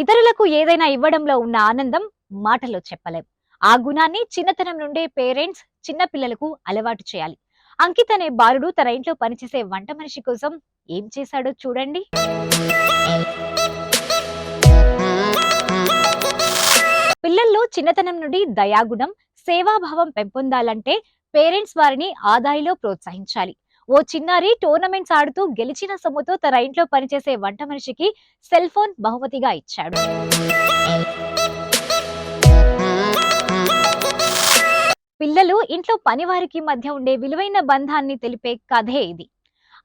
ఇతరులకు ఏదైనా ఇవ్వడంలో ఉన్న ఆనందం మాటలో చెప్పలేం. ఆ గుణాన్ని చిన్నతనం నుండే పేరెంట్స్ చిన్న పిల్లలకు అలవాటు చేయాలి. అంకిత్ అనే బాలుడు తన ఇంట్లో పనిచేసే వంట మనిషి కోసం ఏం చేశాడో చూడండి. పిల్లల్లో చిన్నతనం నుండి దయాగుణం సేవాభావం పెంపొందాలంటే పేరెంట్స్ వారిని ఆదాయిలో ప్రోత్సహించాలి. ఓ చిన్నారి టోర్నమెంట్స్ ఆడుతూ గెలిచిన సొమ్ముతో తన ఇంట్లో పనిచేసే వంట మనిషికి సెల్ ఫోన్ బహుమతిగా ఇచ్చాడు. పిల్లలు ఇంట్లో పనివారికి మధ్య ఉండే విలువైన బంధాన్ని తెలిపే కథే ఇది.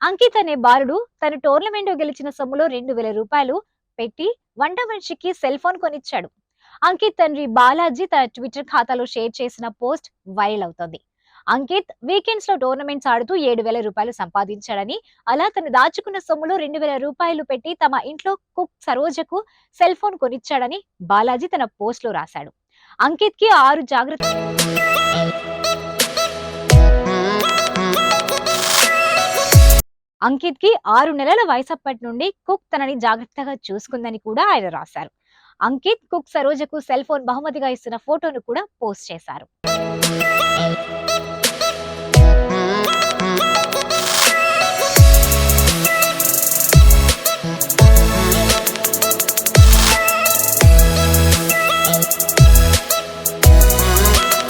అంకిత్ అనే బాలుడు తన టోర్నమెంట్ గెలిచిన సొమ్ములో రెండు వేల రూపాయలు పెట్టి వంట మనిషికి సెల్ ఫోన్ కొనిచ్చాడు. అంకిత్ తండ్రి బాలాజీ తన ట్విట్టర్ ఖాతాలో షేర్ చేసిన పోస్ట్ వైరల్ అవుతోంది. అంకిత్ వీకెండ్స్లో టోర్నమెంట్స్ ఆడుతూ ఏడు వేల రూపాయలు సంపాదించాడని అలా తను దాచుకున్న సొమ్ములో రెండు వేల రూపాయలు పెట్టి తమ ఇంట్లో కుక్ సరోజకు సెల్ ఫోన్ కొనిచ్చాడని బాలాజీ తన పోస్ట్లో రాశాడు. అంకిత్కి ఆరు జాగ్రత్త అంకిత్కి ఆరు నెలల వయసప్పటి నుండి కుక్ తనని జాగ్రత్తగా చూసుకుందని కూడా ఆయన రాశారు. అంకిత్ కుక్ సరోజకు సెల్ ఫోన్ బహుమతిగా ఇస్తున్న ఫోటోను కూడా పోస్ట్ చేశారు.